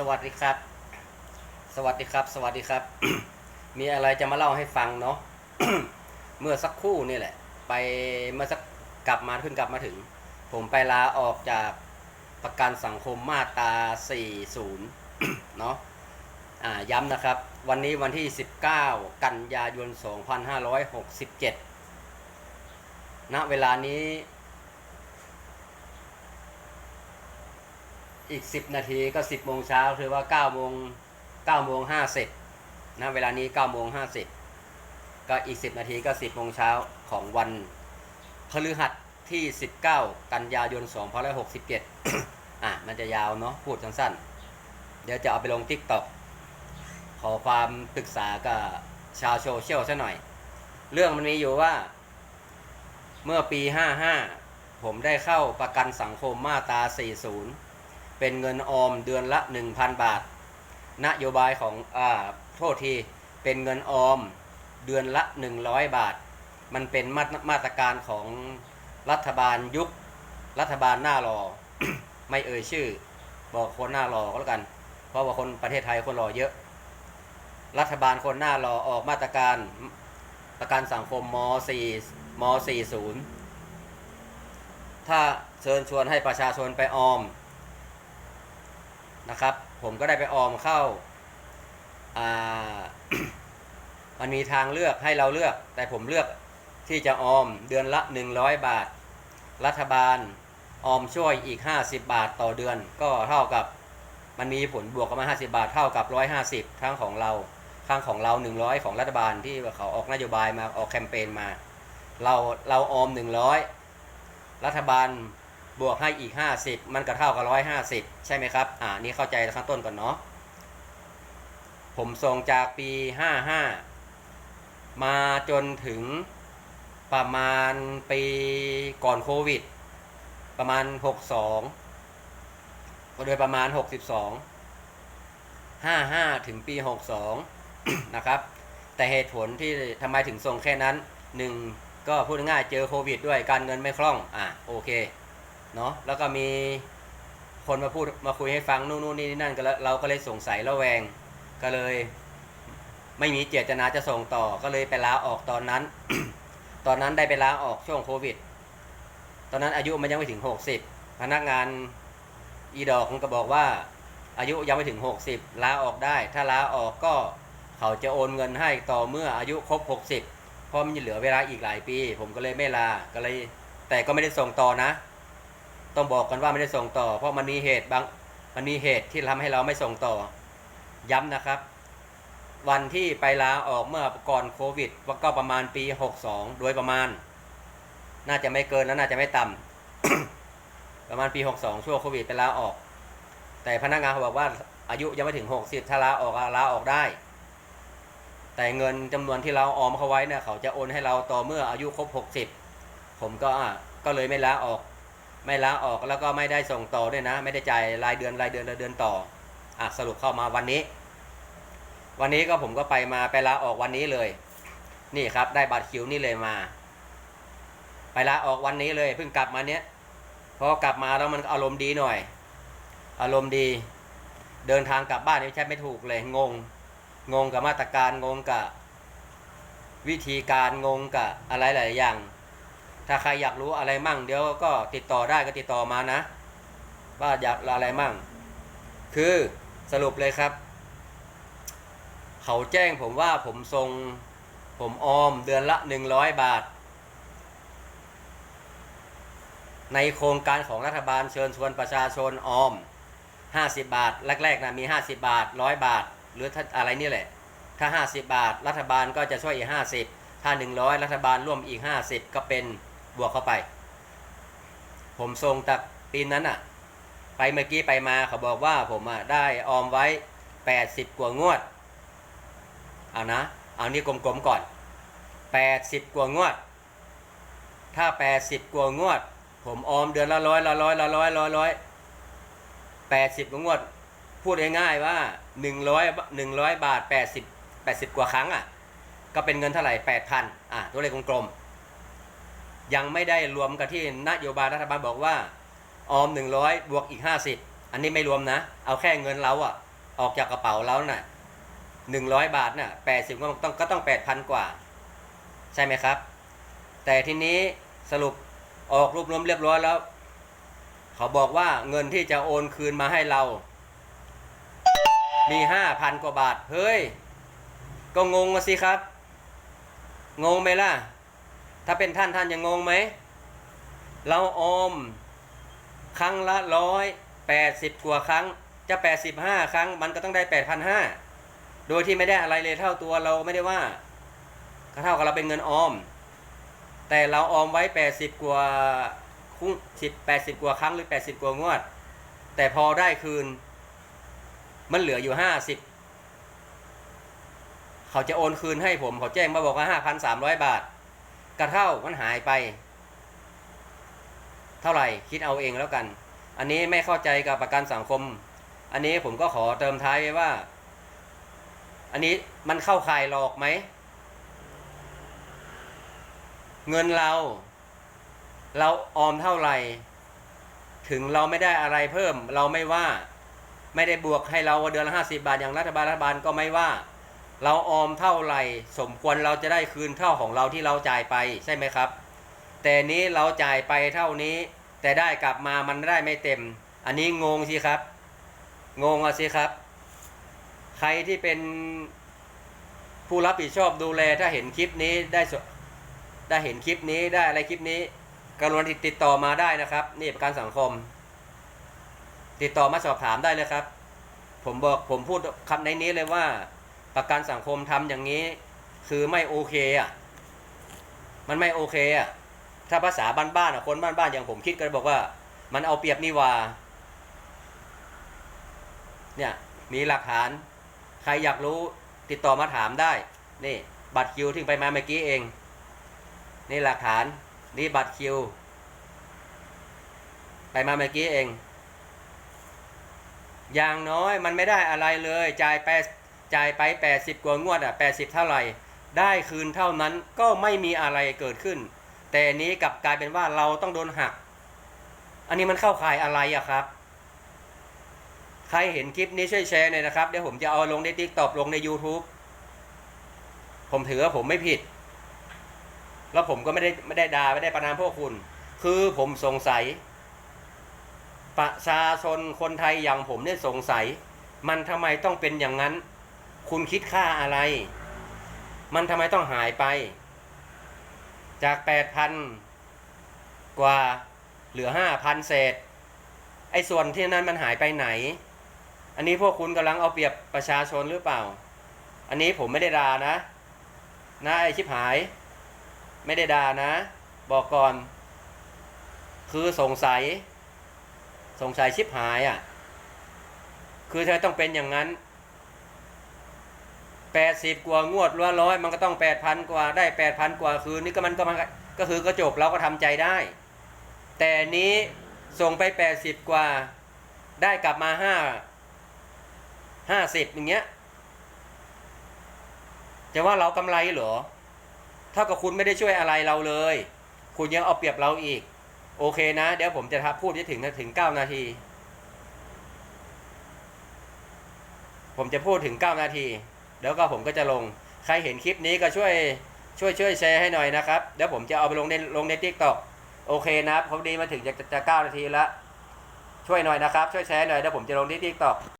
สวัสดีครับ สวัสดีครับ สวัสดีครับ มีอะไรจะมาเล่าให้ฟังเนาะ เมื่อสักครู่นี่แหละ ไปเมื่อสักกลับมาขึ้นกลับมาถึง ผมไปลาออกจากประกันสังคมมาตรา 40 เนาะอ่าย้ำนะครับ วันนี้วันที่ 19 กันยายน 2567 ณ เวลานี้ อีก 10 นาทีก็ 10โมงเช้าถือว่า9โมง9โมง50นะเวลานี้9โมง50 ก็อีก 10 นาทีก็ 10โมงเช้าของวันพฤหัสที่ 19 กันยายน2567 อะมันจะยาวเนาะพูดสั้นๆ เดี๋ยวจะเอาไปลง TikTok ขอความปรึกษากับชาวโซเชียลซะหน่อย เรื่องมันมีอยู่ว่า เมื่อปี 55 ผมได้เข้าประกันสังคมมาตรา 40 เป็นเงินออมเดือนละ 1,000 บาท นโยบายของอ่าโทษทีเป็นเงินออมเดือนละ 100 บาท มันเป็นมาตรมาตรการของรัฐบาลยุค รัฐบาลหน้ารอ ไม่เอ่ยชื่อ บอกคนหน้ารอก็แล้วกัน เพราะว่าคนประเทศไทยคนรอเยอะ รัฐบาลคนหน้ารอออกมาตรการประกันสังคมม 4 ม 40 ถ้าเชิญชวนให้ประชาชนไปออม นะครับ ผมก็ได้ไปออมเข้าอ่ามันมีทางเลือกให้เราเลือก แต่ผมเลือกที่จะออมเดือนละ 100 บาท รัฐบาลออมช่วยอีก 50 บาทต่อเดือน ก็เท่ากับมันมีผลบวกกันมา 50 บาทเท่ากับ 150 ทั้งของเราทั้งของเรา 100 ของรัฐบาลที่เขาออกนโยบายมาออกแคมเปญมา เราเราออม 100 รัฐบาล บวกให้อีก 50 มันก็เท่ากับ 150 ใช่ไหมครับ อ่า นี่เข้าใจข้างต้นก่อนเนาะ ผมส่งจากปี 55 มาจนถึงประมาณปีก่อนโควิด ประมาณ 62 ก็โดยประมาณ 62 55 ถึงปี 62 นะครับ แต่เหตุผลที่ทำไมถึงส่งแค่นั้น 1 ก็พูดง่ายเจอโควิดด้วยการเงินไม่คล่อง อะโอเค เนาะแล้วก็มีคนมาพูดมาคุยให้ฟังนู่นนี่นั่นก็แล้วเราก็เลยสงสัยระแวงก็เลย ไม่มีเจตนาจะส่งต่อก็เลยไปลาออกตอนนั้น ตอนนั้นได้ไปลาออกช่วงโควิด ตอนนั้นอายุมันยังไม่ถึง60พนักงานอีดอกมันก็บอกว่า อายุยังไม่ถึง60ลาออกได้ ถ้าลาออกก็เขาจะโอนเงินให้ต่อเมื่ออายุครบ60เพราะมันยังเหลือเวลาอีกหลายปี ผมก็เลยไม่ลาก็เลย แต่ก็ไม่ได้ส่งต่อนะ ต้องบอกกันว่าไม่ได้ส่งต่อ เพราะมันมีเหตุบางมันมีเหตุที่ทำให้เราไม่ส่งต่อ ย้ำนะครับ วันที่ไปลาออกเมื่อก่อนโควิดก็ประมาณปี 62 โดยประมาณ น่าจะไม่เกินและน่าจะไม่ต่ำประมาณปี 62 ช่วงโควิดไปลาออก แต่พนักงานเขาบอกว่าอายุยังไม่ถึง 60 ถ้าลาออกลาออกได้ แต่เงินจำนวนที่เราออมเขาไว้เนี่ยเขาจะโอนให้เราต่อเมื่ออายุครบ 60 ผมก็ก็เลยไม่ลาออก ไม่ลาออกแล้วก็ไม่ได้ส่งต่อด้วยนะ ไม่ได้จ่ายรายเดือนรายเดือนรายเดือนต่ออะสรุปเข้ามาวันนี้ วันนี้ก็ผมก็ไปมาไปลาออกวันนี้เลย นี่ครับได้บัตรคิวนี่เลยมา ไปลาออกวันนี้เลยเพิ่งกลับมาเนี้ยพอกลับมาแล้วมันอารมณ์ดีหน่อย อารมณ์ดี เดินทางกลับบ้านนี่ใช่ไม่ถูกเลยงง งงกับมาตรการงงกับวิธีการงงกับอะไรหลายอย่าง ถ้าใครอยากรู้อะไรมั่ง เดี๋ยวก็ติดต่อได้ก็ติดต่อมานะ ว่าอยากอะไรมั่ง คือสรุปเลยครับ เขาแจ้งผมว่าผมส่งผมออมเดือนละ100บาท ในโครงการของรัฐบาลเชิญชวนประชาชนออม50บาท แรกๆนะมี50บาท100บาท หรือถ้าอะไรนี่แหละ ถ้า50บาท รัฐบาลก็จะช่วยอีก50ถ้า100รัฐบาลร่วมอีก50ก็เป็น บวกเข้าไป ผมส่งจากปีนั้นอะไปเมื่อกี้ไปมาเขาบอกว่าผมอะได้ออมไว้80กว่างวด เอานะ เอานี่กลมๆก่อน80กว่างวด ถ้า80กว่างวด ผมออมเดือนละร้อยละร้อยละร้อยละร้อยแปดสิบกว่างวด พูดง่ายๆว่าหนึ่งร้อยหนึ่งร้อยบาทแปดสิบแปดสิบกว่าครั้งอะ ก็เป็นเงินเท่าไหร่แปดพันอะตัวเลขกลมๆ ยังไม่ได้รวมกับที่นโยบายรัฐบาลบอกว่า ออมหนึ่งร้อยบวกอีกห้าสิบอันนี้ไม่รวมนะ เอาแค่เงินเราอะออกจากกระเป๋าแล้วน่ะหนึ่งร้อยบาทน่ะแปดสิบก็ต้องก็ต้องแปดพันกว่า ใช่ไหมครับ แต่ทีนี้สรุปออกรวบรวมเรียบร้อยแล้ว เขาบอกว่าเงินที่จะโอนคืนมาให้เรา มีห้าพันกว่าบาท เฮ้ย ก็งงมาสิครับ งงไหมล่ะ ถ้าเป็นท่านท่านยังงงไหม เราออม ครั้งละร้อยแปดสิบกว่าครั้ง จะแปดสิบห้าครั้ง มันก็ต้องได้แปดพันห้าโดยที่ไม่ได้อะไรเลยเท่าตัวเราไม่ได้ว่าก็เท่ากับเราเป็นเงินออม แต่เราออมไว้แปดสิบกว่าคุ้งสิบแปดสิบกว่าครั้งหรือแปดสิบกว่างวด แต่พอได้คืน มันเหลืออยู่ห้าสิบเขาจะโอนคืนให้ผม เขาแจ้งมาบอกว่าห้าพันสามร้อยบาท กระเท่ามันหายไป เท่าไหร่คิดเอาเองแล้วกัน อันนี้ไม่เข้าใจกับประกันสังคม อันนี้ผมก็ขอเติมท้ายไว้ว่า อันนี้มันเข้าข่ายหลอกไหม เงินเรา เราออมเท่าไหร่ ถึงเราไม่ได้อะไรเพิ่ม เราไม่ว่า ไม่ได้บวกให้เราเดือนละห้าสิบาทอย่างรัฐบาลรัฐบาลก็ไม่ว่า เราออมเท่าไหร่สมควรเราจะได้คืนเท่าของเราที่เราจ่ายไปใช่ไหมครับ แต่นี้เราจ่ายไปเท่านี้ แต่ได้กลับมามันได้ไม่เต็ม อันนี้งงสิครับ งงอะสิครับ ใครที่เป็นผู้รับผิดชอบดูแลถ้าเห็นคลิปนี้ได้ได้เห็นคลิปนี้ได้อะไรคลิปนี้กรุณาติดต่อมาได้นะครับ นี่ประกันสังคม ติดต่อมาสอบถามได้เลยครับ ผมบอกผมพูดคำในนี้เลยว่า ประกันสังคมทำอย่างนี้ คือไม่โอเคอะมันไม่โอเคอะถ้าภาษาบ้านๆอะคนบ้านๆอย่างผมคิดก็บอกว่า มันเอาเปรียบนี่ว่าเนี่ยมีหลักฐาน ใครอยากรู้ติดต่อมาถามได้ นี่ บัตรคิวที่ไปมาเมื่อกี้เอง นี่หลักฐาน นี่บัตรคิว ไปมาเมื่อกี้เอง อย่างน้อยมันไม่ได้อะไรเลย จ่ายไป จ่ายไปแปดสิบกว่างวดอะแปดสิบเท่าไหร่ ได้คืนเท่านั้นก็ไม่มีอะไรเกิดขึ้น แต่นี้กลับกลายเป็นว่าเราต้องโดนหัก อันนี้มันเข้าข่ายอะไรอะครับ ใครเห็นคลิปนี้ช่วยแชร์หน่อยนะครับ เดี๋ยวผมจะเอาลงในทิกตอกลงใน YouTube ผมถือว่าผมไม่ผิด แล้วผมก็ไม่ได้ไม่ได้ด่าไม่ได้ประนามพวกคุณ คือผมสงสัย ประชาชนคนไทยอย่างผมเนี่ยสงสัย มันทำไมต้องเป็นอย่างนั้น คุณคิดค่าอะไร มันทำไมต้องหายไป จากแปดพันกว่าเหลือห้าพันเศษ ไอ้ส่วนที่นั้นมันหายไปไหน อันนี้พวกคุณกำลังเอาเปรียบประชาชนหรือเปล่า อันนี้ผมไม่ได้ด่านะนะไอ้ชิบหาย ไม่ได้ด่านะ บอกก่อน คือสงสัย สงสัยชิบหายอะ คือเธอต้องเป็นอย่างนั้น แปดสิบกว่างวดร้อยร้อยมันก็ต้องแปดพันกว่าได้แปดพันกว่าคืนนี่ก็มันก็มันก็คือก็จบเราก็ทำใจได้ แต่นี้ส่งไปแปดสิบกว่าได้กลับมาห้าห้าสิบอย่างเงี้ยจะว่าเรากำไรเหรอเท่ากับคุณไม่ได้ช่วยอะไรเราเลย คุณยังเอาเปรียบเราอีก โอเคนะ เดี๋ยวผมจะทับพูดจะถึงถึงเก้านาที ผมจะพูดถึงเก้านาที เดี๋ยวก็ผมก็จะลง ใครเห็นคลิปนี้ก็ช่วยช่วยช่วยแชร์ให้หน่อยนะครับ เดี๋ยวผมจะเอาไปลงในลงในทิกตอกโอเคนะครับพอดีมาถึงจะจะเก้านาทีแล้วช่วยหน่อยนะครับ ช่วยแชร์หน่อยเดี๋ยวผมจะลงที่ทิกตอก